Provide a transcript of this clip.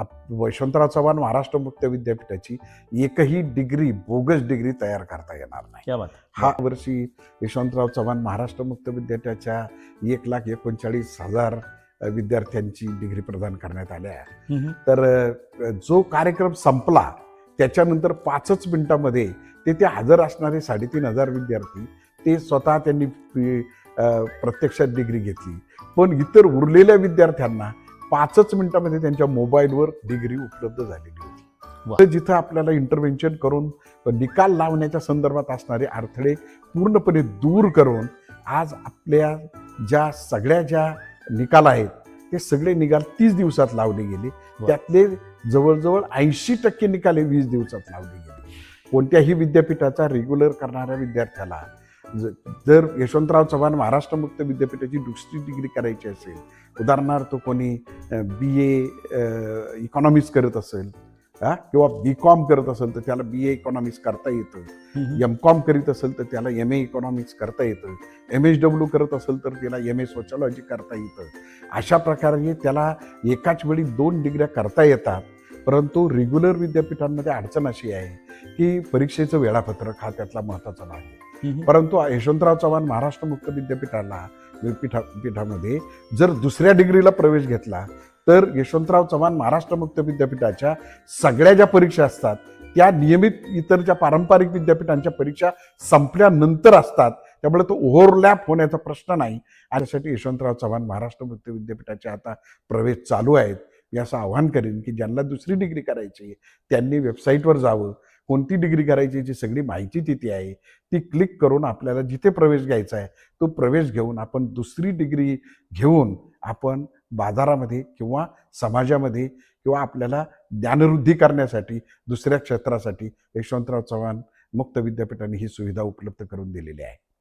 आप- यशवंतराव चव्हाण महाराष्ट्र मुक्त विद्यापीठाची एकही डिग्री बोगस डिग्री तयार करता येणार नाही. क्या बात हा. वर्षी यशवंतराव चव्हाण महाराष्ट्र मुक्त विद्यापीठाच्या एक लाख एकोणचाळीस हजार विद्यार्थ्यांची डिग्री प्रदान करण्यात आल्या. तर जो कार्यक्रम संपला त्याच्यानंतर पाचच मिनिटामध्ये ते ते हजर असणारे साडेतीन हजार विद्यार्थी ते स्वतः त्यांनी प्रत्यक्षात डिग्री घेतली. पण इतर उरलेल्या विद्यार्थ्यांना पाचच मिनिटामध्ये त्यांच्या मोबाईलवर डिग्री उपलब्ध झालेली. होती जिथं आपल्याला इंटरव्हेन्शन करून निकाल लावण्याच्या संदर्भात असणारे अडथळे पूर्णपणे दूर करून आज आपल्या ज्या सगळ्या ज्या निकाल आहेत ते सगळे निकाल तीस दिवसात लावले गेले. त्यातले जवळजवळ ऐंशी टक्के निकाल हे वीस दिवसात लावले गेले कोणत्याही विद्यापीठाचा रेग्युलर करणाऱ्या विद्यार्थ्याला जर यशवंतराव चव्हाण महाराष्ट्र मुक्त विद्यापीठाची दुसरी डिग्री करायची असेल उदाहरणार्थ कोणी बी ए इकॉनॉमिक्स करत असेल हा किंवा बी कॉम करत असेल तर त्याला बी ए इकॉनॉमिक्स करता येतं. एम कॉम करीत असेल तर त्याला एम ए इकॉनॉमिक्स करता येतं. एम एच डब्ल्यू करत असेल तर त्याला एम ए सोशॉलॉजी करता येतं. अशा प्रकारे त्याला एकाच वेळी दोन डिग्र्या करता येतात. परंतु रेग्युलर विद्यापीठांमध्ये अडचण अशी आहे की परीक्षेचं वेळापत्रक हा त्यातला महत्त्वाचा भाग आहे. परंतु यशवंतराव चव्हाण महाराष्ट्र मुक्त विद्यापीठाला पीठा पीठामध्ये जर दुसऱ्या डिग्रीला प्रवेश घेतला तर यशवंतराव चव्हाण महाराष्ट्र मुक्त विद्यापीठाच्या सगळ्या ज्या परीक्षा असतात त्या नियमित इतर ज्या पारंपरिक विद्यापीठांच्या परीक्षा संपल्यानंतर असतात त्यामुळे तो ओव्हरलॅप होण्याचा प्रश्न नाही. आणि त्यासाठी यशवंतराव चव्हाण महाराष्ट्र मुक्त विद्यापीठाचे आता प्रवेश चालू आहेत. मी असं आव्हान करेन की ज्यांना दुसरी डिग्री करायची आहे त्यांनी वेबसाईटवर जावं. कोणती डिग्री करायची याची सगळी माहिती तिथे आहे ती क्लिक करून आपल्याला जिथे प्रवेश घ्यायचा आहे तो प्रवेश घेऊन आपण दुसरी डिग्री घेऊन आपण बाजारामध्ये किंवा समाजामध्ये किंवा आपल्याला ज्ञानवृद्धी करण्यासाठी दुसऱ्या क्षेत्रासाठी यशवंतराव चव्हाण मुक्त विद्यापीठाने ही सुविधा उपलब्ध करून दिलेली आहे.